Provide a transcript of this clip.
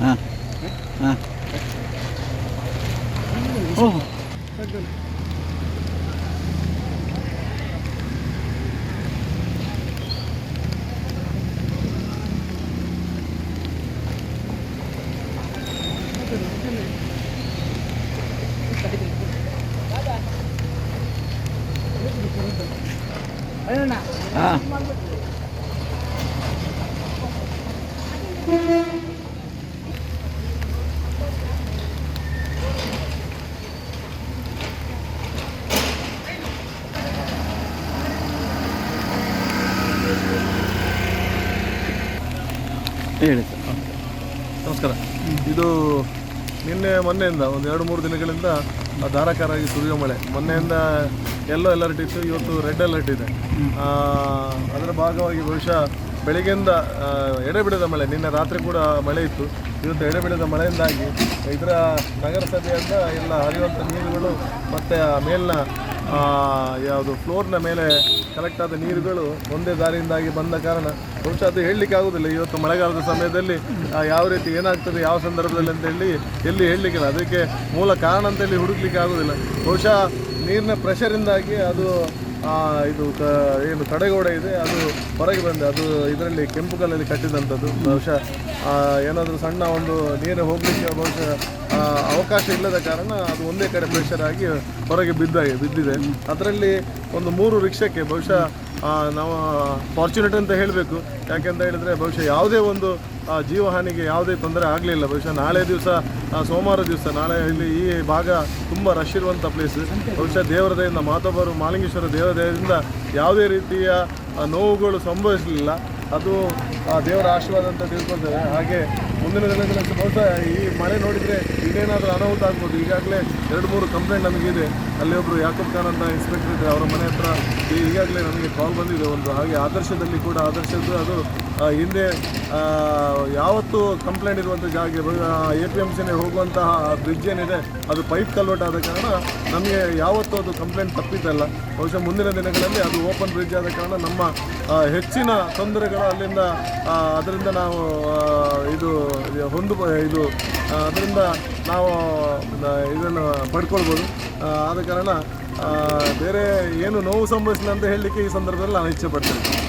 à. à. oh. Ayun na. Ah. ಹೇಳಿ ನಮಸ್ಕಾರ. ಇದು ನಿನ್ನೆ ಮೊನ್ನೆಯಿಂದ ಒಂದು ಎರಡು ಮೂರು ದಿನಗಳಿಂದ ಧಾರಾಕಾರಾಗಿ ಸುರಿಯೋ ಮಳೆ. ಮೊನ್ನೆಯಿಂದ ಎಲ್ಲೋ ಅಲರ್ಟ್ ಇತ್ತು, ಇವತ್ತು ರೆಡ್ ಅಲರ್ಟ್ ಇದೆ. ಅದರ ಭಾಗವಾಗಿ ಬಹುಶಃ ಬೆಳಿಗ್ಗೆಯಿಂದ ಎಡೆಬಿಡದ ಮಳೆ. ನಿನ್ನೆ ರಾತ್ರಿ ಕೂಡ ಮಳೆ ಇತ್ತು. ಇವತ್ತು ಎಡೆಬಿಡದ ಮಳೆಯಿಂದಾಗಿ ಇದರ ನಗರಸಭೆಯಿಂದ ಎಲ್ಲ ಹರಿಯುವಂಥ ನೀರುಗಳು ಮತ್ತು ಆ ಮೇಲಿನ ಯಾವುದು ಫ್ಲೋರ್ನ ಮೇಲೆ ಕಲೆಕ್ಟ್ ಆದ ನೀರುಗಳು ಒಂದೇ ದಾರಿಯಿಂದಾಗಿ ಬಂದ ಕಾರಣ ಬಹುಶಃ ಅದು ಹೇಳಲಿಕ್ಕೆ ಆಗೋದಿಲ್ಲ. ಇವತ್ತು ಮಳೆಗಾಲದ ಸಮಯದಲ್ಲಿ ಯಾವ ರೀತಿ ಏನಾಗ್ತದೆ, ಯಾವ ಸಂದರ್ಭದಲ್ಲಿ ಅಂತ ಹೇಳಿ ಎಲ್ಲಿ ಹೇಳಲಿಕ್ಕಿಲ್ಲ. ಅದಕ್ಕೆ ಮೂಲ ಕಾರಣ ಅಂತ ಹೇಳಿ ಹುಡುಕ್ಲಿಕ್ಕೆ ಆಗೋದಿಲ್ಲ. ಬಹುಶಃ ನೀರಿನ ಪ್ರೆಷರಿಂದಾಗಿ ಅದು ಇದು ಕ ಏನು ತಡೆಗೋಡೆ ಇದೆ, ಅದು ಹೊರಗೆ ಬಂದೆ. ಅದು ಇದರಲ್ಲಿ ಕೆಂಪು ಕಲ್ಲಲ್ಲಿ ಕಟ್ಟಿದಂಥದ್ದು. ಬಹುಶಃ ಏನಾದರೂ ಸಣ್ಣ ಒಂದು ನೀರು ಹೋಗಲಿಕ್ಕೆ ಬಹುಶಃ ಅವಕಾಶ ಇಲ್ಲದ ಕಾರಣ ಅದು ಒಂದೇ ಕಡೆ ಪ್ರೆಷರ್ ಆಗಿ ಹೊರಗೆ ಬಿದ್ದ ಬಿದ್ದಿದೆ. ಅದರಲ್ಲಿ ಒಂದು ಮೂರು ರಿಕ್ಷಕ್ಕೆ ಬಹುಶಃ ನಾವು ಫಾರ್ಚುನೇಟ್ ಅಂತ ಹೇಳಬೇಕು. ಯಾಕೆಂತ ಹೇಳಿದರೆ ಬಹುಶಃ ಯಾವುದೇ ಒಂದು ಜೀವಹಾನಿಗೆ ಯಾವುದೇ ತೊಂದರೆ ಆಗಲಿಲ್ಲ. ಬಹುಶಃ ನಾಳೆ ದಿವಸ ಸೋಮವಾರ ದಿವಸ, ನಾಳೆ ಇಲ್ಲಿ ಈ ಭಾಗ ತುಂಬ ರಶ್ ಇರುವಂಥ ಪ್ಲೇಸ್ ಬಹುಶಃ ದೇವರ ದಯದಿಂದ ಮಾತೊಬ್ಬರು ಮಾಲಿಂಗೇಶ್ವರ ದೇವರ ದಯದಿಂದ ಯಾವುದೇ ರೀತಿಯ ನೋವುಗಳು ಸಂಭವಿಸಲಿಲ್ಲ. ಅದು ದೇವರ ಆಶೀರ್ವಾದ ಅಂತ ತಿಳ್ಕೊಳ್ತೇವೆ. ಹಾಗೆ ಮುಂದಿನ ದಿನಗಳಲ್ಲಿ ಬಹುಶಃ ಈ ಮಳೆ ನೋಡಿದರೆ ಇನ್ನೇನಾದರೂ ಅನಾಹುತ ಆಗ್ಬೋದು. ಈಗಾಗಲೇ ಎರಡು ಮೂರು ಕಂಪ್ಲೇಂಟ್ ನಮಗಿದೆ. ಅಲ್ಲಿ ಒಬ್ಬರು ಯಾಕಬ್ ಖಾನ್ ಅಂತ ಇನ್ಸ್ಪೆಕ್ಟರ್ ಇದ್ದಾರೆ ಅವರ ಮನೆ ಹತ್ರ ಈಗಾಗಲೇ ನಮಗೆ ಕಾಲ್ ಬಂದಿದೆ ಒಂದು. ಹಾಗೆ ಆದರ್ಶದಲ್ಲಿ ಕೂಡ ಆದರ್ಶದ್ದು ಅದು ಹಿಂದೆ ಯಾವತ್ತು ಕಂಪ್ಲೇಂಟ್ ಇರುವಂಥ ಜಾಗ ಎ ಪಿ ಎಂ ಸಿನೇ ಹೋಗುವಂತಹ ಬ್ರಿಡ್ಜ್ ಏನಿದೆ, ಅದು ಪೈಪ್ ಕಲ್ವರ್ಟ್ ಆದ ಕಾರಣ ನಮಗೆ ಯಾವತ್ತೂ ಅದು ಕಂಪ್ಲೇಂಟ್ ತಪ್ಪಿದ್ದಲ್ಲ. ಬಹುಶಃ ಮುಂದಿನ ದಿನಗಳಲ್ಲಿ ಅದು ಓಪನ್ ಬ್ರಿಡ್ಜ್ ಆದ ಕಾರಣ ನಮ್ಮ ಹೆಚ್ಚಿನ ತೊಂದರೆಗಳು ಅಲ್ಲಿಂದ ಅದರಿಂದ ನಾವು ಇದು ಹೊಂದು ಇದು ಅದರಿಂದ ನಾವು ಇದನ್ನು ಪಡ್ಕೊಳ್ಬೋದು. ಆದ ಕಾರಣ ಬೇರೆ ಏನು ನೋವು ಸಂಭವಿಸಿಲ್ಲ ಅಂತ ಹೇಳಲಿಕ್ಕೆ ಈ ಸಂದರ್ಭದಲ್ಲಿ ನಾನು ಇಚ್ಛೆ ಪಡ್ತೇನೆ.